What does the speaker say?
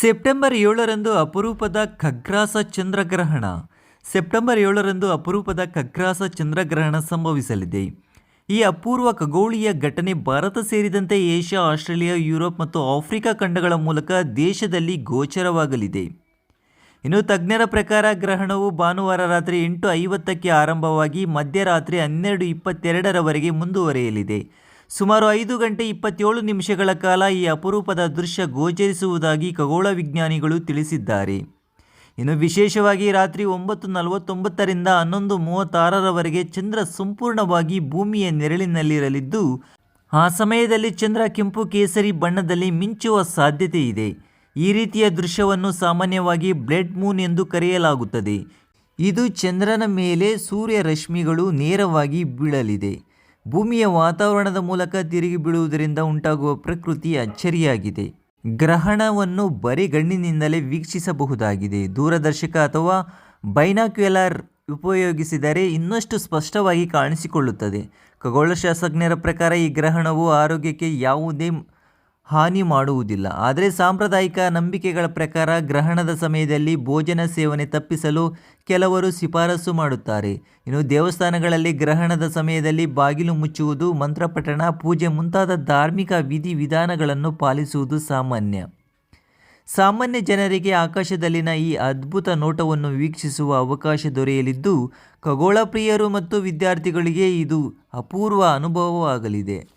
September ಏಳರಂದು ಅಪರೂಪದ ಖಗ್ರಾಸ ಚಂದ್ರಗ್ರಹಣ. September ಏಳರಂದು ಅಪರೂಪದ ಖಗ್ರಾಸ ಚಂದ್ರಗ್ರಹಣ ಸಂಭವಿಸಲಿದೆ. ಈ ಅಪೂರ್ವ ಖಗೋಳೀಯ ಘಟನೆ ಭಾರತ ಸೇರಿದಂತೆ ಏಷ್ಯಾ, ಆಸ್ಟ್ರೇಲಿಯಾ, ಯುರೋಪ್ ಮತ್ತು ಆಫ್ರಿಕಾ ಖಂಡಗಳ ಮೂಲಕ ದೇಶದಲ್ಲಿ ಗೋಚರವಾಗಲಿದೆ. ಇನ್ನು ತಜ್ಞರ ಪ್ರಕಾರ ಗ್ರಹಣವು ಭಾನುವಾರ ರಾತ್ರಿ ಎಂಟು ಐವತ್ತಕ್ಕೆ ಆರಂಭವಾಗಿ ಮಧ್ಯರಾತ್ರಿ ಹನ್ನೆರಡು ಇಪ್ಪತ್ತೆರಡರವರೆಗೆ ಮುಂದುವರಿಯಲಿದೆ. ಸುಮಾರು ಐದು ಗಂಟೆ ಇಪ್ಪತ್ತೇಳು ನಿಮಿಷಗಳ ಕಾಲ ಈ ಅಪರೂಪದ ದೃಶ್ಯ ಗೋಚರಿಸುವುದಾಗಿ ಖಗೋಳ ವಿಜ್ಞಾನಿಗಳು ತಿಳಿಸಿದ್ದಾರೆ. ಇನ್ನು ವಿಶೇಷವಾಗಿ ರಾತ್ರಿ ಒಂಬತ್ತು ನಲವತ್ತೊಂಬತ್ತರಿಂದ ಹನ್ನೊಂದು ಮೂವತ್ತಾರರವರೆಗೆ ಚಂದ್ರ ಸಂಪೂರ್ಣವಾಗಿ ಭೂಮಿಯ ನೆರಳಿನಲ್ಲಿರಲಿದ್ದು, ಆ ಸಮಯದಲ್ಲಿ ಚಂದ್ರ ಕೆಂಪು ಕೇಸರಿ ಬಣ್ಣದಲ್ಲಿ ಮಿಂಚುವ ಸಾಧ್ಯತೆ ಇದೆ. ಈ ರೀತಿಯ ದೃಶ್ಯವನ್ನು ಸಾಮಾನ್ಯವಾಗಿ ಬ್ಲೆಡ್ ಮೂನ್ ಎಂದು ಕರೆಯಲಾಗುತ್ತದೆ. ಇದು ಚಂದ್ರನ ಮೇಲೆ ಸೂರ್ಯ ರಶ್ಮಿಗಳು ನೇರವಾಗಿ ಬೀಳಲಿದೆ. ಭೂಮಿಯ ವಾತಾವರಣದ ಮೂಲಕ ತಿರುಗಿ ಬೀಳುವುದರಿಂದ ಉಂಟಾಗುವ ಪ್ರಕೃತಿ ಅಚ್ಚರಿಯಾಗಿದೆ. ಗ್ರಹಣವನ್ನು ಬರಿಗಣ್ಣಿನಿಂದಲೇ ವೀಕ್ಷಿಸಬಹುದಾಗಿದೆ. ದೂರದರ್ಶಕ ಅಥವಾ ಬೈನಾಕ್ಯುಲರ್ ಉಪಯೋಗಿಸಿದರೆ ಇನ್ನಷ್ಟು ಸ್ಪಷ್ಟವಾಗಿ ಕಾಣಿಸಿಕೊಳ್ಳುತ್ತದೆ. ಖಗೋಳಶಾಸ್ತ್ರಜ್ಞರ ಪ್ರಕಾರ ಈ ಗ್ರಹಣವು ಆರೋಗ್ಯಕ್ಕೆ ಯಾವುದೇ ಹಾನಿ ಮಾಡುವುದಿಲ್ಲ. ಆದರೆ ಸಾಂಪ್ರದಾಯಿಕ ನಂಬಿಕೆಗಳ ಪ್ರಕಾರ ಗ್ರಹಣದ ಸಮಯದಲ್ಲಿ ಭೋಜನ ಸೇವನೆ ತಪ್ಪಿಸಲು ಕೆಲವರು ಶಿಫಾರಸು ಮಾಡುತ್ತಾರೆ. ಇನ್ನು ದೇವಸ್ಥಾನಗಳಲ್ಲಿ ಗ್ರಹಣದ ಸಮಯದಲ್ಲಿ ಬಾಗಿಲು ಮುಚ್ಚುವುದು, ಮಂತ್ರಪಠಣ, ಪೂಜೆ ಮುಂತಾದ ಧಾರ್ಮಿಕ ವಿಧಿವಿಧಾನಗಳನ್ನು ಪಾಲಿಸುವುದು ಸಾಮಾನ್ಯ. ಸಾಮಾನ್ಯ ಜನರಿಗೆ ಆಕಾಶದಲ್ಲಿನ ಈ ಅದ್ಭುತ ನೋಟವನ್ನು ವೀಕ್ಷಿಸುವ ಅವಕಾಶ ದೊರೆಯಲಿದ್ದು, ಖಗೋಳ ಪ್ರಿಯರು ಮತ್ತು ವಿದ್ಯಾರ್ಥಿಗಳಿಗೆ ಇದು ಅಪೂರ್ವ ಅನುಭವವಾಗಲಿದೆ.